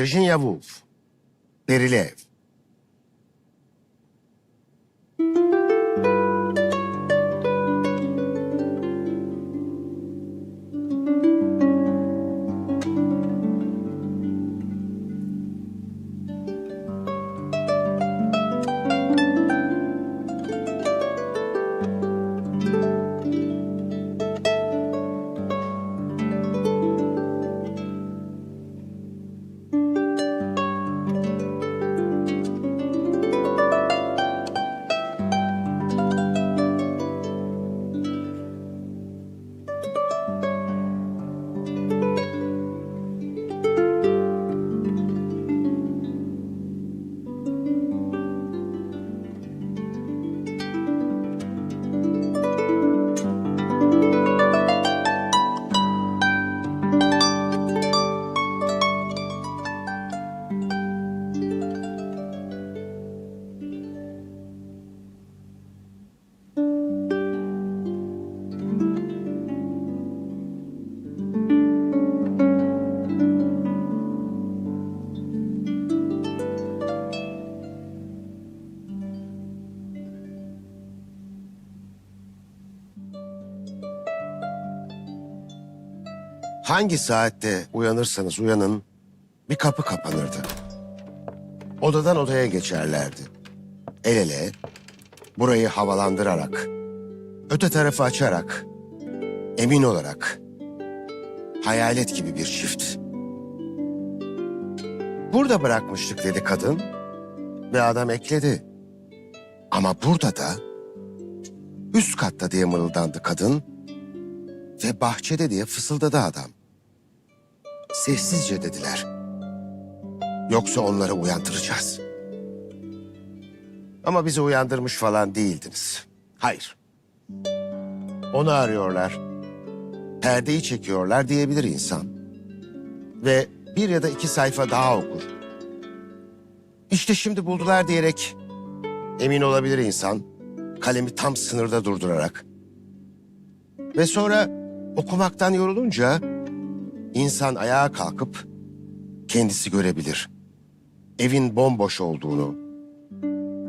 Virginia Woolf. Perili Hangi saatte uyanırsanız uyanın bir kapı kapanırdı. Odadan odaya geçerlerdi. El ele, burayı havalandırarak, öte tarafı açarak, emin olarak, hayalet gibi bir çift. Burada bırakmıştık dedi kadın ve adam ekledi. Ama burada da üst katta diye mırıldandı kadın ve bahçede diye fısıldadı adam. Sessizce dediler. Yoksa onları uyandıracağız. Ama bizi uyandırmış falan değildiniz. Hayır. Onu arıyorlar. Perdeyi çekiyorlar diyebilir insan. Ve bir ya da iki sayfa daha okur. İşte şimdi buldular diyerek emin olabilir insan. Kalemi tam sınırda durdurarak. Ve sonra okumaktan yorulunca insan ayağa kalkıp kendisi görebilir. Evin bomboş olduğunu,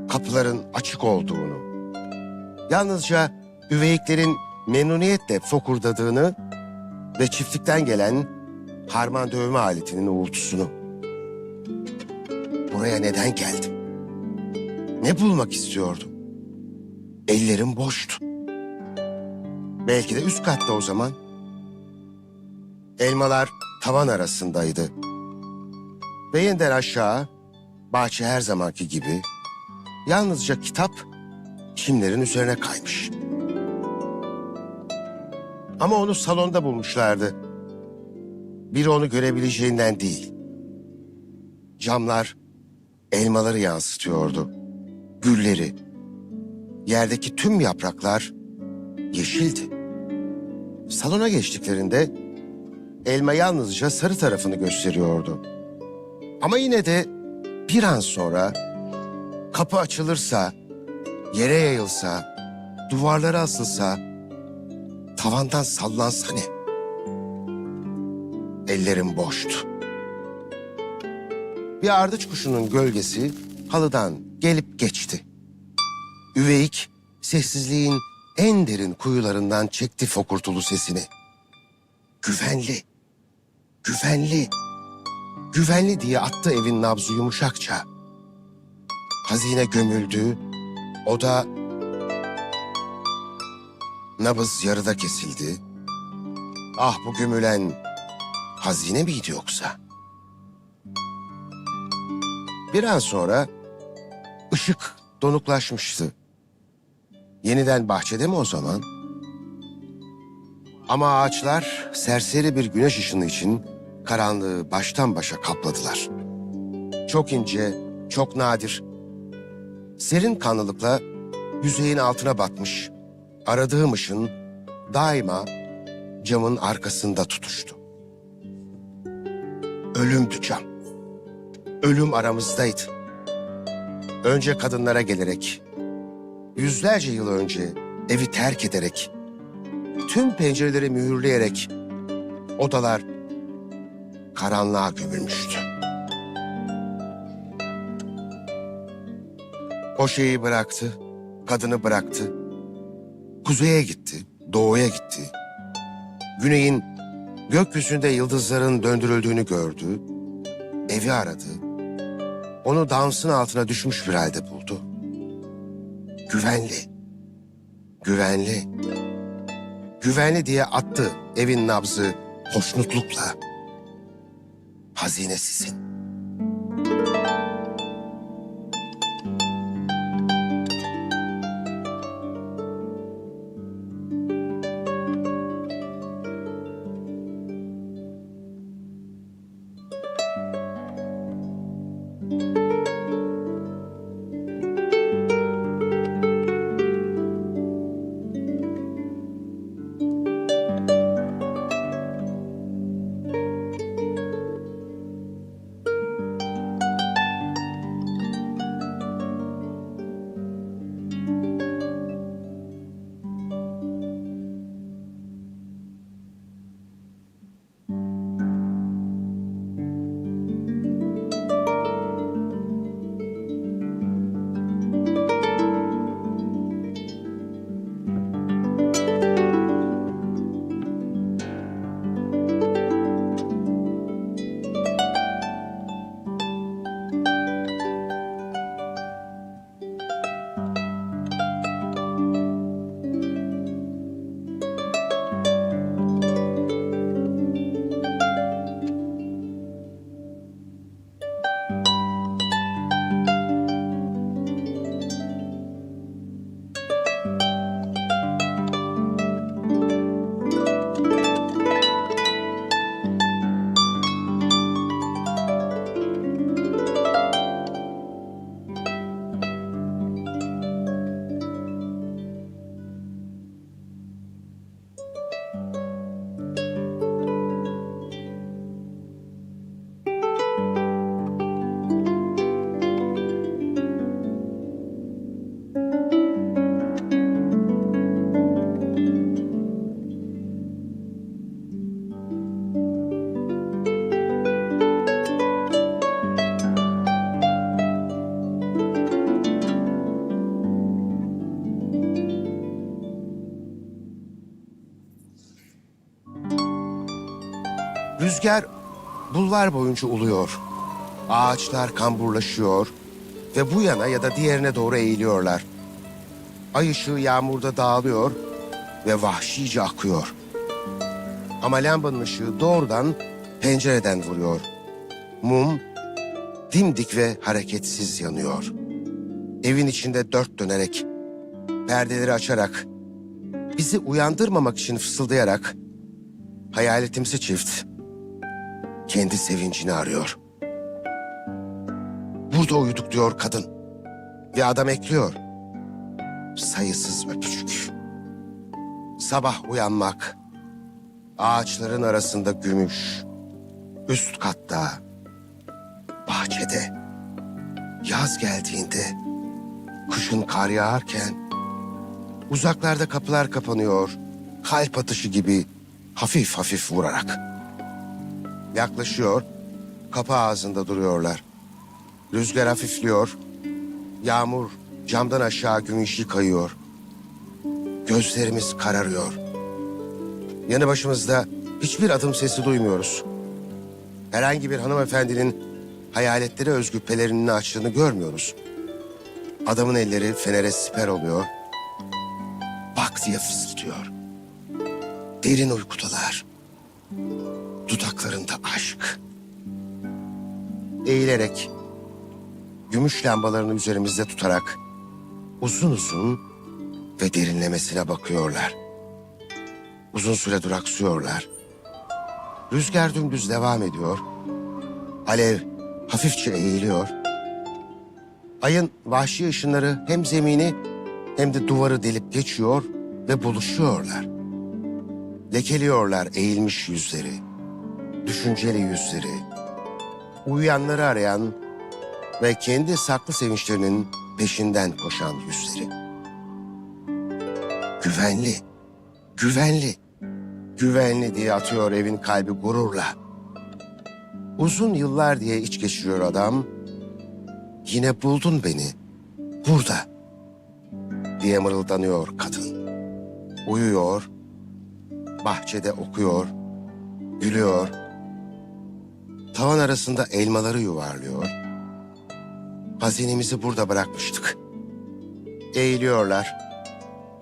kapıların açık olduğunu, yalnızca üveyiklerin memnuniyetle fokurdadığını ve çiftlikten gelen harman dövme aletinin uğultusunu. Buraya neden geldim? Ne bulmak istiyordum? Ellerim boştu. Belki de üst katta o zaman. Elmalar tavan arasındaydı. Ve yeniden aşağı, bahçe her zamanki gibi, yalnızca kitap çimlerin üzerine kaymış. Ama onu salonda bulmuşlardı. Biri onu görebileceğinden değil. Camlar elmaları yansıtıyordu. Gülleri, yerdeki tüm yapraklar yeşildi. Salona geçtiklerinde elma yalnızca sarı tarafını gösteriyordu. Ama yine de bir an sonra kapı açılırsa, yere yayılsa, duvarlara asılsa, tavandan sallansa ne? Ellerim boştu. Bir ardıç kuşunun gölgesi halıdan gelip geçti. Üveyik sessizliğin en derin kuyularından çekti fokurtulu sesini. Güvenli, güvenli, güvenli diye attı evin nabzı yumuşakça. Hazine gömüldü, o da nabız yarıda kesildi. Ah bu gömülen hazine miydi yoksa? Bir an sonra ışık donuklaşmıştı. Yeniden bahçede mi o zaman? Ama ağaçlar serseri bir güneş ışını için karanlığı baştan başa kapladılar. Çok ince, çok nadir. Serin kanlılıkla yüzeyin altına batmış. Aradığım ışın daima camın arkasında tutuştu. Ölümdü cam. Ölüm aramızdaydı. Önce kadınlara gelerek, yüzlerce yıl önce evi terk ederek, tüm pencereleri mühürleyerek odalar karanlığa gömülmüştü. Poşeyi bıraktı, kadını bıraktı. Kuzeye gitti, doğuya gitti. Güneyin gökyüzünde yıldızların döndürüldüğünü gördü. Evi aradı. Onu dansın altına düşmüş bir halde buldu. Güvenli. Güvenli. Güvenli diye attı evin nabzı hoşnutlukla. Hazinesisin. Rüzgar bulvar boyunca uluyor. Ağaçlar kamburlaşıyor ve bu yana ya da diğerine doğru eğiliyorlar. Ay ışığı yağmurda dağılıyor ve vahşice akıyor. Ama lambanın ışığı doğrudan pencereden vuruyor. Mum dimdik ve hareketsiz yanıyor. Evin içinde dört dönerek, perdeleri açarak, bizi uyandırmamak için fısıldayarak hayaletimsi çift kendi sevincini arıyor. Burada uyuduk diyor kadın. Ve adam ekliyor. Sayısız öpücük. Sabah uyanmak. Ağaçların arasında gümüş. Üst katta. Bahçede. Yaz geldiğinde. Kışın kar yağarken. Uzaklarda kapılar kapanıyor. Kalp atışı gibi hafif hafif vurarak. Yaklaşıyor, kapı ağzında duruyorlar. Rüzgar hafifliyor, yağmur camdan aşağı gümüşü kayıyor. Gözlerimiz kararıyor. Yanı başımızda hiçbir adım sesi duymuyoruz. Herhangi bir hanımefendinin hayaletlere özgü pelerinini açtığını görmüyoruz. Adamın elleri fenere siper oluyor. Bak diye fısıldıyor. Derin uykudalar dudaklarında aşk. Eğilerek, gümüş lambalarını üzerimizde tutarak uzun uzun ve derinlemesine bakıyorlar. Uzun süre duraksıyorlar. Rüzgar dümdüz devam ediyor. Alev hafifçe eğiliyor. Ayın vahşi ışınları hem zemini hem de duvarı delip geçiyor ve buluşuyorlar. Lekeliyorlar eğilmiş yüzleri düşünceli yüzleri, uyuyanları arayan ve kendi saklı sevinçlerinin peşinden koşan yüzleri. Güvenli, güvenli, güvenli diye atıyor evin kalbi gururla. Uzun yıllar diye iç geçiriyor adam. Yine buldun beni. burada diye mırıldanıyor kadın. Uyuyor, bahçede okuyor, gülüyor. Tavan arasında elmaları yuvarlıyor. Hazinemizi burada bırakmıştık. Eğiliyorlar.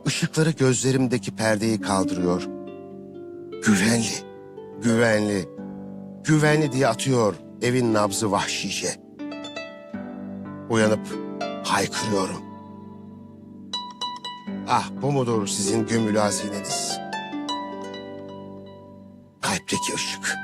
Işıkları gözlerimdeki perdeyi kaldırıyor. Güvenli, güvenli, güvenli diye atıyor evin nabzı vahşice. Uyanıp haykırıyorum. Ah bu mudur sizin gömülü hazineniz? Kalpteki ışık.